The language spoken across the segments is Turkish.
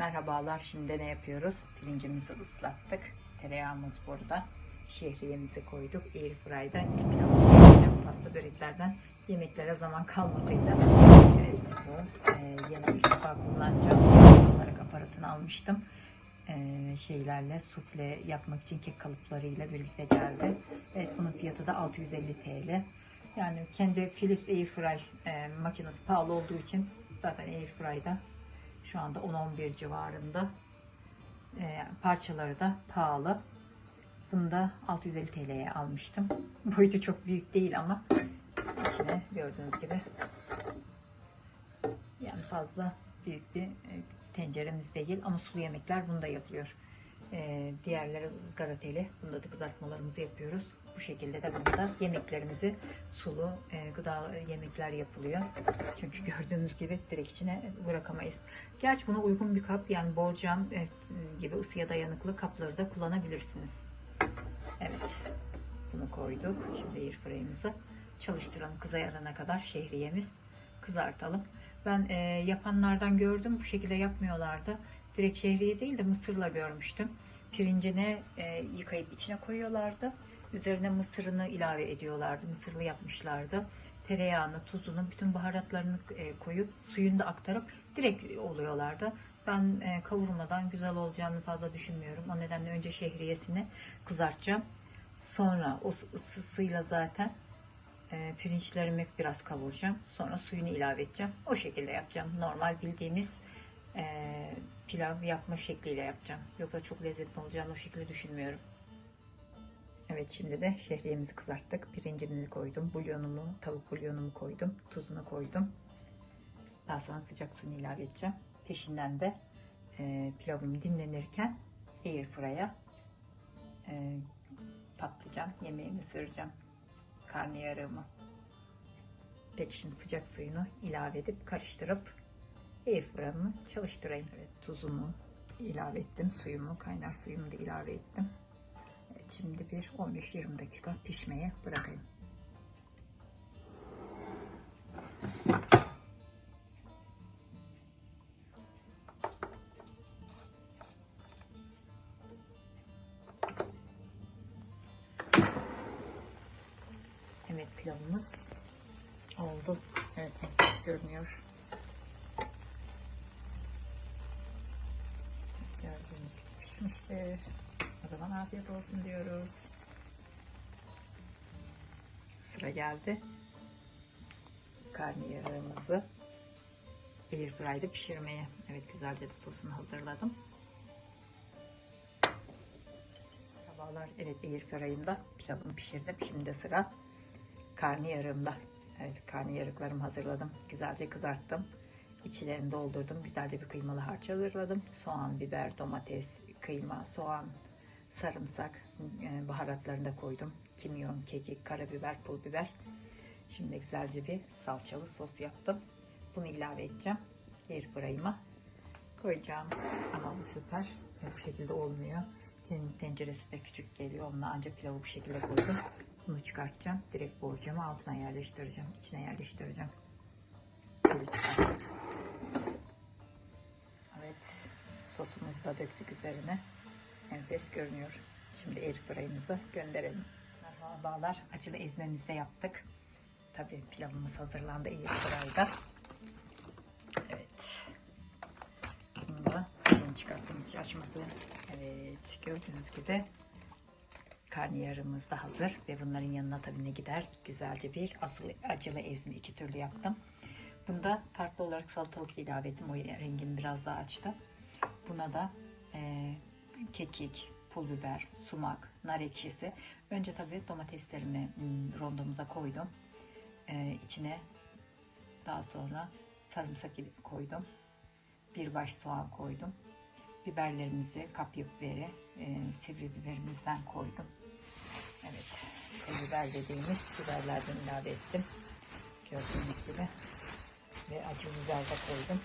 Merhabalar. Şimdi ne yapıyoruz? Pirincimizi ıslattık. Tereyağımız burada. Şehriyemizi koyduk. Airfry'da pilav yapacağım. Pasta böreklerden yemeklere zaman kalmadıydı. Evet bu. Ee, yine ilk defa kullanacağım. Olarak aparatını almıştım. Ee, şeylerle sufle yapmak için kek kalıplarıyla birlikte geldi. Evet bunun fiyatı da 650 TL. Yani kendi Philips Airfry e, makinesi pahalı olduğu için zaten Airfry'da şu anda 10-11 civarında. E, parçaları da pahalı. Bunu da 650 TL'ye almıştım. Boyutu çok büyük değil ama içine gördüğünüz gibi yani fazla büyük bir e, tenceremiz değil ama sulu yemekler bunda yapılıyor. E, diğerleri ızgara. Bunda da kızartmalarımızı yapıyoruz. Bu şekilde de burada yemeklerimizi sulu e, gıda yemekler yapılıyor. Çünkü gördüğünüz gibi direkt içine bırakamayız. Gerçi buna uygun bir kap yani borcam e, gibi ısıya dayanıklı kapları da kullanabilirsiniz. Evet. Bunu koyduk. Şimdi airfryer'ımızı çalıştıralım. Kızarana kadar şehriyemiz kızartalım. Ben e, yapanlardan gördüm. Bu şekilde yapmıyorlardı. Direkt şehriye değil de mısırla görmüştüm. Pirincini e, yıkayıp içine koyuyorlardı. Üzerine mısırını ilave ediyorlardı. Mısırlı yapmışlardı. Tereyağını, tuzunu, bütün baharatlarını e, koyup suyunu da aktarıp direkt oluyorlardı. Ben e, kavurmadan güzel olacağını fazla düşünmüyorum. O nedenle önce şehriyesini kızartacağım. Sonra o ısısıyla zaten e, pirinçlerimi biraz kavuracağım. Sonra suyunu ilave edeceğim. O şekilde yapacağım. Normal bildiğimiz e, pilav yapma şekliyle yapacağım. Yoksa çok lezzetli olacağını o şekilde düşünmüyorum. Evet şimdi de şehriyemizi kızarttık. Pirincimizi koydum. Bulyonumu, tavuk bulyonumu koydum. Tuzunu koydum. Daha sonra sıcak suyunu ilave edeceğim. Peşinden de e, pilavım dinlenirken airfryer'a e, patlıcan yemeğimi süreceğim. Karnıyarığımı. Peki şimdi sıcak suyunu ilave edip karıştırıp airfryer'ımı çalıştırayım. Evet, tuzumu ilave ettim. Suyumu, kaynar suyumu da ilave ettim. Evet, şimdi bir 15-20 dakika pişmeye bırakayım. Evet pilavımız oldu. Evet görünüyor. Pişmiştir. O zaman afiyet olsun diyoruz. Sıra geldi. Karnıyarığımızı airfryer'da pişirmeye. Evet güzelce de sosunu hazırladım. Merhabalar. Evet airfryer'ımda pilavımı pişirdim. Şimdi sıra karnıyarığımda. Evet karnıyarıklarımı hazırladım. Güzelce kızarttım. İçlerini doldurdum. Güzelce bir kıymalı harç hazırladım. Soğan, biber, domates, kıyma, soğan, sarımsak, e, baharatlarını da koydum. Kimyon, kekik, karabiber, pul biber. Şimdi güzelce bir salçalı sos yaptım. Bunu ilave edeceğim. Airfryer'ıma koyacağım. Ama bu sefer bu şekilde olmuyor. Ten- Tenceresi de küçük geliyor. Onunla ancak pilavı bu şekilde koydum. Bunu çıkartacağım. Direkt borcamı altına yerleştireceğim. içine yerleştireceğim. Böyle çıkarttık. Evet. Sosumuzu da döktük üzerine. Enfes görünüyor. Şimdi airfryer'ımıza gönderelim. Merhabalar. Acılı ezmemizi de yaptık. Tabii pilavımız hazırlandı airfryer'da. Evet. Bunu da çıkarttığımız için açması. Evet. Gördüğünüz gibi karnıyarımız da hazır ve bunların yanına tabii ne gider? Güzelce bir asıl acılı ezme iki türlü yaptım. Bunda farklı olarak salatalık ilave ettim. O rengini biraz daha açtı. Buna da e, kekik, pul biber, sumak, nar ekşisi. Önce tabii domateslerimi hmm, rondomuza koydum. E, içine daha sonra sarımsak koydum. Bir baş soğan koydum. Biberlerimizi, kapya biberi, e, sivri biberimizden koydum. Evet, pul biber dediğimiz biberlerden ilave ettim. Gördüğünüz gibi. Ve acı biber de koydum.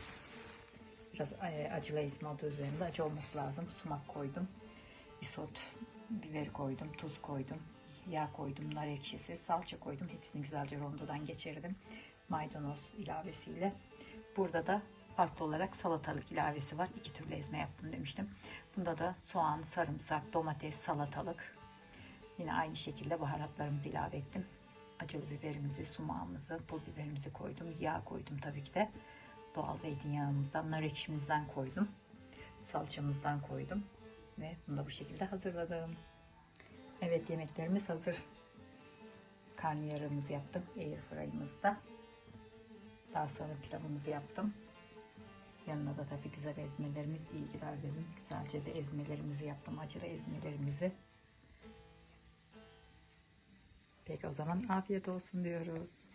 Biraz e, acılı ezme adı üzerinde acı olması lazım. Sumak koydum. Isot biber koydum. Tuz koydum. Yağ koydum. Nar ekşisi. Salça koydum. Hepsini güzelce rondodan geçirdim. Maydanoz ilavesiyle. Burada da farklı olarak salatalık ilavesi var. İki türlü ezme yaptım demiştim. Bunda da soğan, sarımsak, domates, salatalık. Yine aynı şekilde baharatlarımızı ilave ettim. Acılı biberimizi, sumağımızı, pul biberimizi koydum. Yağ koydum tabii ki de. Doğal zeytinyağımızdan, nar ekşimizden koydum. Salçamızdan koydum. Ve bunu da bu şekilde hazırladım. Evet yemeklerimiz hazır. Karnıyarığımızı yaptım airfryer'ımızda. Daha sonra pilavımızı yaptım. Yanına da tabii güzel ezmelerimiz iyi gider dedim. Güzelce de ezmelerimizi yaptım. Acılı ezmelerimizi. Peki o zaman afiyet olsun diyoruz.